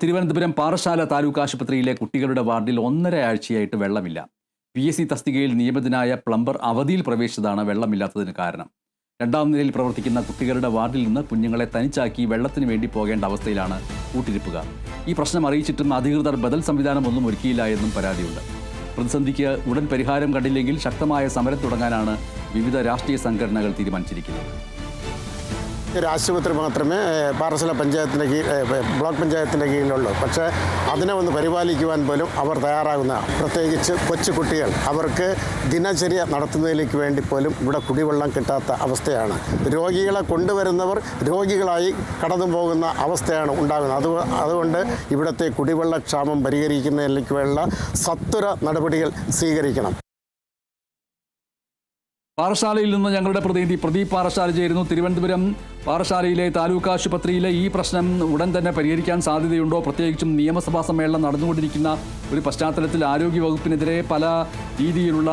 തിരുവനന്തപുരം പാറശാല താലൂക്ക് ആശുപത്രിയിലെ കുട്ടികളുടെ വാർഡിൽ ഒന്നര ആഴ്ചയായിട്ട് വെള്ളമില്ല. പി എസ് സി തസ്തികയിൽ നിയമിതനായ പ്ലംബർ അവധിയിൽ പ്രവേശിച്ചതാണ് വെള്ളമില്ലാത്തതിന് കാരണം. രണ്ടാം നിലയിൽ പ്രവർത്തിക്കുന്ന കുട്ടികളുടെ വാർഡിൽ നിന്ന് കുഞ്ഞുങ്ങളെ തനിച്ചാക്കി വെള്ളത്തിന് വേണ്ടി പോകേണ്ട അവസ്ഥയിലാണ് കൂട്ടിരിപ്പുകാർ. ഈ പ്രശ്നം അറിയിച്ചിട്ടും അധികൃതർ ബദൽ സംവിധാനം ഒന്നും ഒരുക്കിയില്ല എന്നും പരാതിയുണ്ട്. പ്രതിസന്ധിക്ക് ഉടൻ പരിഹാരം കണ്ടില്ലെങ്കിൽ ശക്തമായ സമരം തുടങ്ങാനാണ് വിവിധ രാഷ്ട്രീയ സംഘടനകൾ തീരുമാനിച്ചിരിക്കുന്നത്. ഒരു ആശുപത്രി മാത്രമേ പാറസല പഞ്ചായത്തിന്റെ കീഴിൽ ബ്ലോക്ക് പഞ്ചായത്തിന്റെ കീഴിലുള്ളൂ. പക്ഷേ അതിനെ ഒന്ന് പരിപാലിക്കുവാൻ പോലും അവർ തയ്യാറാകുന്ന പ്രത്യേകിച്ച് കൊച്ചുകുട്ടികൾ അവർക്ക് ദിനചര്യ നടത്തുന്നതിലേക്ക് വേണ്ടി പോലും ഇവിടെ കുടിവെള്ളം കിട്ടാത്ത അവസ്ഥയാണ്. രോഗികളെ കൊണ്ടുവരുന്നവർ രോഗികളായി കടന്നു പോകുന്ന അവസ്ഥയാണ് ഉണ്ടാകുന്നത്. അത് അതുകൊണ്ട് ഇവിടുത്തെ കുടിവെള്ളക്ഷാമം പരിഹരിക്കുന്നതിലേക്ക് വേണ്ട സത്വര നടപടികൾ സ്വീകരിക്കണം. പാറശാലയിൽ നിന്ന് ഞങ്ങളുടെ പ്രതിനിധി പ്രദീപ് പാറശാല ചേരുന്നു. തിരുവനന്തപുരം പാറശാലയിലെ താലൂക്ക് ആശുപത്രിയിലെ ഈ പ്രശ്നം ഉടൻ തന്നെ പരിഹരിക്കാൻ സാധ്യതയുണ്ടോ? പ്രത്യേകിച്ചും നിയമസഭാ സമ്മേളനം നടന്നുകൊണ്ടിരിക്കുന്ന ഒരു പശ്ചാത്തലത്തിൽ ആരോഗ്യ വകുപ്പിനെതിരെ പല രീതിയിലുള്ള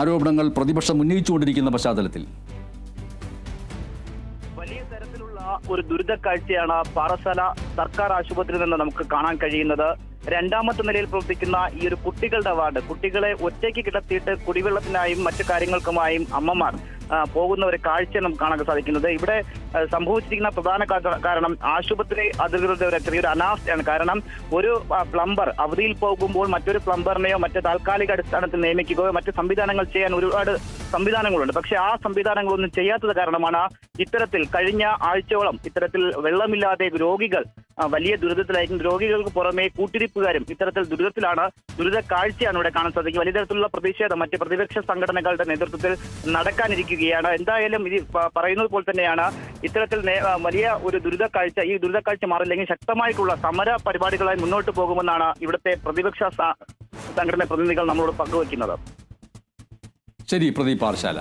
ആരോപണങ്ങൾ പ്രതിപക്ഷം ഉന്നയിച്ചുകൊണ്ടിരിക്കുന്ന പശ്ചാത്തലത്തിൽ. ഒരു ദുരിത കാഴ്ചയാണ് പാറശാല സർക്കാർ ആശുപത്രിയിൽ നിന്ന് നമുക്ക് കാണാൻ കഴിയുന്നത്. രണ്ടാമത്തെ നിലയിൽ പ്രവർത്തിക്കുന്ന ഈ ഒരു കുട്ടികളുടെ വാർഡ് കുട്ടികളെ ഒറ്റയ്ക്ക് കിടത്തിയിട്ട് കുടിവെള്ളത്തിനായും മറ്റു കാര്യങ്ങൾക്കുമായും അമ്മമാർ പോകുന്ന ഒരു കാഴ്ച നമുക്ക് കാണാൻ സാധിക്കുന്നത്. ഇവിടെ സംഭവിച്ചിരിക്കുന്ന പ്രധാന കാര- കാരണം ആശുപത്രി അധികൃതരുടെ ഒരു ചെറിയൊരു അനാസ്ഥയാണ്. കാരണം ഒരു പ്ലംബർ അവധിയിൽ പോകുമ്പോൾ മറ്റൊരു പ്ലംബറിനെയോ മറ്റ് താൽക്കാലിക അടിസ്ഥാനത്തിൽ നിയമിക്കുകയോ മറ്റ് സംവിധാനങ്ങൾ ചെയ്യാൻ ഒരുപാട് സംവിധാനങ്ങളുണ്ട്. പക്ഷെ ആ സംവിധാനങ്ങളൊന്നും ചെയ്യാത്തത് കാരണമാണ് ഇത്തരത്തിൽ കഴിഞ്ഞ ആഴ്ചയോളം ഇത്തരത്തിൽ വെള്ളമില്ലാതെ രോഗികൾ വലിയ ദുരിതത്തിലായിരിക്കും. രോഗികൾക്ക് പുറമെ കൂട്ടിരിപ്പുകാരും ഇത്തരത്തിൽ ദുരിതത്തിലാണ്. ദുരിത കാഴ്ചയാണ് ഇവിടെ കാണാൻ സാധിക്കും വലിയ തരത്തിലുള്ള പ്രതിഷേധം മറ്റ് പ്രതിപക്ഷ സംഘടനകളുടെ നേതൃത്വത്തിൽ നടക്കാനിരിക്കുകയാണ്. എന്തായാലും ഇത് പറയുന്നത് പോലെ തന്നെയാണ്. ഇത്തരത്തിൽ വലിയ ഒരു ദുരിത കാഴ്ച ഈ ദുരിത കാഴ്ച മാറില്ലെങ്കിൽ ശക്തമായിട്ടുള്ള സമര പരിപാടികളായി മുന്നോട്ട് പോകുമെന്നാണ് ഇവിടുത്തെ പ്രതിപക്ഷ സംഘടന പ്രതിനിധികൾ നമ്മളോട് പങ്കുവയ്ക്കുന്നത് ശരി പ്രദീപ് പാറശാല